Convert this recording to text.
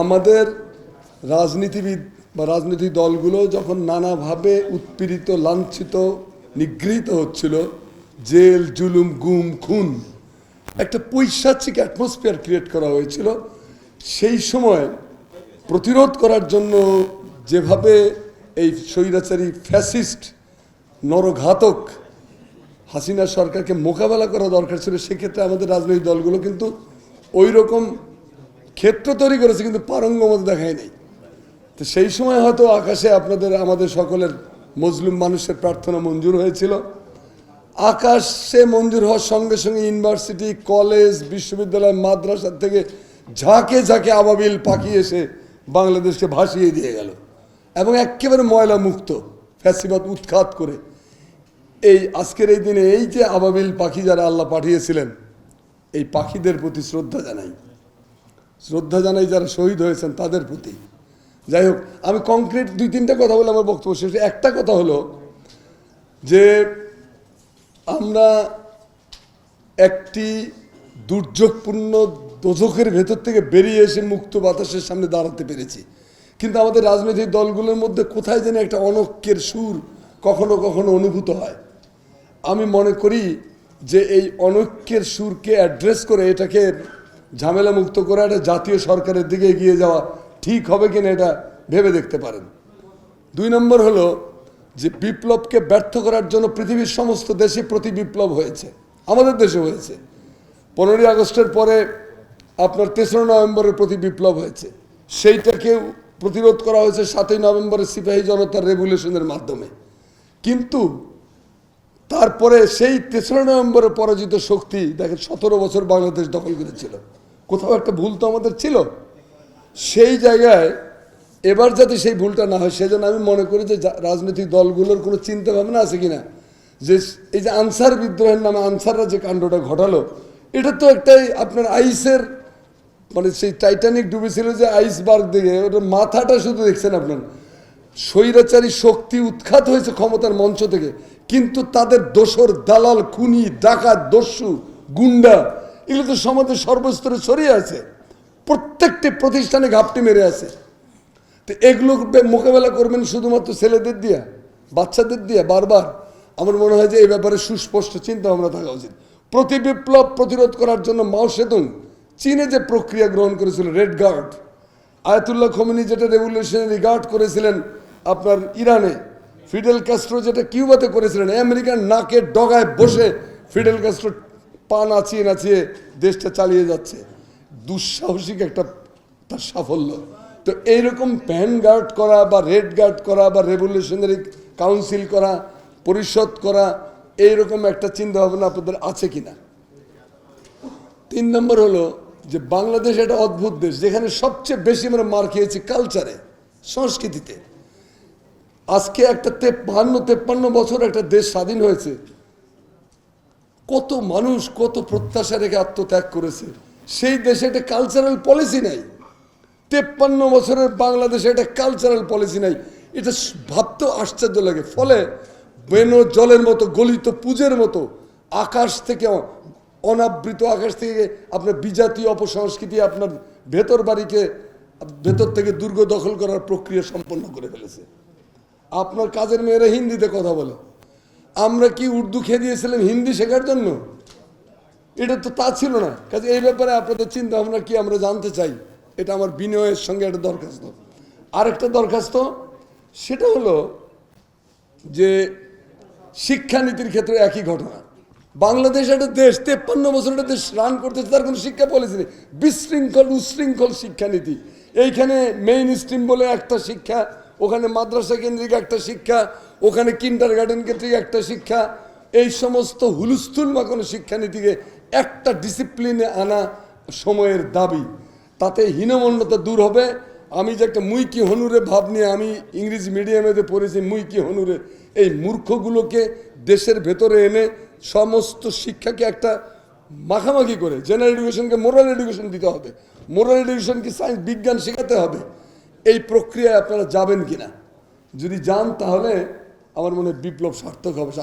আমাদের রাজনীতিবিদ বা রাজনৈতিক দলগুলো যখন নানাভাবে উৎপীড়িত, লাঞ্ছিত, নিগৃহীত হচ্ছিল, জেল, জুলুম, গুম, খুন, একটা পৈশাচিক অ্যাটমসফিয়ার ক্রিয়েট করা হয়েছিল। সেই সময় প্রতিরোধ করার জন্য যেভাবে এই স্বৈরাচারী ফ্যাসিস্ট নরঘাতক হাসিনা সরকারকে মোকাবেলা করা দরকার ছিল, সেক্ষেত্রে আমাদের রাজনৈতিক দলগুলো কিন্তু ওই রকম ক্ষেত্র তৈরি করেছে, কিন্তু পারঙ্গমতা দেখায় নাই। তো সেই সময় হয়তো আকাশে আপনাদের, আমাদের সকলের মজলুম মানুষের প্রার্থনা মঞ্জুর হয়েছিল। আকাশে মঞ্জুর হওয়ার সঙ্গে সঙ্গে ইউনিভার্সিটি, কলেজ, বিশ্ববিদ্যালয়, মাদ্রাসা থেকে ঝাঁকে ঝাঁকে আবাবিল পাখি এসে বাংলাদেশকে ভাসিয়ে দিয়ে গেল। এবং একেবারে ময়লা মুক্ত, ফ্যাসিবাদ উৎখাত করে। এই আজকের এই দিনে এই যে আবাবিল পাখি যারা আল্লাহ পাঠিয়েছিলেন, এই পাখিদের প্রতি শ্রদ্ধা জানাই। শ্রদ্ধা জানাই যারা শহীদ হয়েছেন তাদের প্রতি। যাই হোক, আমি কংক্রিট দুই তিনটা কথা বলে আমার বক্তব্য শেষ। একটা কথা হলো যে, আমরা একটি দুর্যোগপূর্ণ দোজখের ভেতর থেকে বেরিয়ে এসে মুক্ত বাতাসের সামনে দাঁড়াতে পেরেছি। কিন্তু আমাদের রাজনৈতিক দলগুলোর মধ্যে কোথায় যেন একটা অনৈক্যের সুর কখনো কখনো অনুভূত হয়। আমি মনে করি যে এই অনৈক্যের সুরকে অ্যাড্রেস করে এটাকে ঝামেলা মুক্ত করে একটা জাতীয় সরকারের দিকে এগিয়ে যাওয়া ঠিক হবে কিনা এটা ভেবে দেখতে পারেন। দুই নম্বর হলো যে বিপ্লবকে ব্যর্থ করার জন্য পৃথিবীর সমস্ত দেশে প্রতি বিপ্লব হয়েছে, আমাদের দেশে হয়েছে। পনেরোই আগস্টের পরে আপনার তেসরা নভেম্বরের প্রতি বিপ্লব হয়েছে সেইটাকে প্রতিরোধ করা হয়েছে সাতই নভেম্বরের সিপাহী জনতার রেভুলেশনের মাধ্যমে। কিন্তু তারপরে সেই তেসরা নভেম্বরে পরাজিত শক্তি, দেখেন সতেরো বছর বাংলাদেশ দখল করেছিল কোথাও একটা ভুল তো আমাদের ছিল। সেই জায়গায় এবার যাতে সেই ভুলটা না হয়, সেজন্য আমি মনে করি যে রাজনৈতিক দলগুলোর কোনো চিন্তা ভাবনা আছে কিনা। যে এই যে আনসার বিদ্রোহের নামে আনসাররা যে কাণ্ডটা ঘটালো, এটা তো একটাই আপনার আইসের মানে সেই টাইটানিক ডুবেছিল যে আইসবার্গ দিকে, ওটার মাথাটা শুধু দেখছেন আপনার। স্বৈরাচারী শক্তি উৎখাত হয়েছে ক্ষমতার মঞ্চ থেকে, কিন্তু তাদের দোসর দালাল, খুনি, ডাকাত, দস্যু, গুন্ডা এগুলো তো সমাজের সর্বস্তরে ছড়িয়ে আছে। প্রত্যেকটি প্রতিষ্ঠানে ঘাপটি মেরে আছে। তো এগুলো মোকাবেলা করবেন শুধুমাত্র ছেলেদের দিয়া, বাচ্চাদের দিয়া বারবার। আমার মনে হয় যে এই ব্যাপারে সুস্পষ্ট চিন্তা ভাবনা থাকা উচিত। প্রতি বিপ্লব প্রতিরোধ করার জন্য মাও সেতুং চীনে যে প্রক্রিয়া গ্রহণ করেছিল রেড গার্ড আয়াতুল্লাহ খমিনি যেটা রেভলিউশনারি গার্ড করেছিলেন আপনার ইরানে ফিডেল ক্যাস্ট্রো যেটা কিউবাতে করেছিলেন আমেরিকার নাকের ডগায় বসে ফিডেল ক্যাস্ট্রো পা নাচিয়ে নাচিয়ে দেশটা চালিয়ে যাচ্ছে। দুঃসাহসিক একটা তার সাফল্য। তো এইরকম প্যান গার্ড করা বা রেড গার্ড করা বা রেভলিউশনারি কাউন্সিল করা, পরিষদ করা, এইরকম একটা চিন্তা ভাবনা আপনাদের আছে কিনা? তিন নম্বর হলো যে বাংলাদেশ একটা অদ্ভুত দেশ, যেখানে সবচেয়ে বেশি আমরা মার খেয়েছি কালচারে সংস্কৃতিতে। আজকে একটা তেপ্পান্ন তেপ্পান্ন বছর একটা দেশ স্বাধীন হয়েছে। কত মানুষ কত প্রত্যাশা রেখে আত্মত্যাগ করেছে। সেই দেশে একটা কালচারাল পলিসি নাই। তেপ্পান্ন বছরের বাংলাদেশে একটা কালচারাল পলিসি নাই। এটা ভাবতেও আশ্চর্য লাগে। ফলে বেনো জলের মতো, গলিত পুজের মতো আকাশ থেকে অনাবৃত আকাশ থেকে আপনার বিজাতীয় অপসংস্কৃতি আপনার ভেতর বাড়িকে, ভেতর থেকে দুর্গ দখল করার প্রক্রিয়া সম্পন্ন করে ফেলেছে। আপনার কাজের মেয়েরা হিন্দিতে কথা বলে। আমরা কি উর্দু খেয়ে দিয়েছিলাম, হিন্দি শেখার জন্য? এটা তো তা ছিল না। কাজে এই ব্যাপারে আপনাদের চিন্তা ভাবনা কি আমরা জানতে চাই? এটা আমার বিনয়ের সঙ্গে একটা দরখাস্ত। আরেকটা দরখাস্ত, সেটা হলো যে শিক্ষানীতির ক্ষেত্রে একই ঘটনা। বাংলাদেশ একটা দেশ, তেপ্পান্ন বছর একটা দেশ রান করতেছে, তার কোনো শিক্ষা পলিসি নেই। বিশৃঙ্খল, উশৃঙ্খল শিক্ষানীতি। এইখানে মেইন স্ট্রিম বলে একটা শিক্ষা ওখানে মাদ্রাসা কেন্দ্রিক একটা শিক্ষা, ওখানে কিন্ডার গার্ডেন কেন্দ্রিক একটা শিক্ষা, এই সমস্ত হুলস্থুল বা কোনো শিক্ষানীতিকে একটা ডিসিপ্লিনে আনা সময়ের দাবি। তাতে হীনমন্যতা দূর হবে। আমি যে একটা মুইকি হনুরে ভাব নিয়ে আমি ইংরেজি মিডিয়ামেতে পড়েছি, মুইকি হনুরে, এই মূর্খগুলোকে দেশের ভেতরে এনে সমস্ত শিক্ষাকে একটা মাখামাখি করে জেনারেল এডুকেশনকে মোরাল এডুকেশন দিতে হবে। মোরাল এডুকেশনকে সায়েন্স বিজ্ঞান শেখাতে হবে। এই প্রক্রিয়ায় আপনারা যাবেন কিনা? যদি যান তাহলে আমার মনে বিপ্লব সার্থক হবে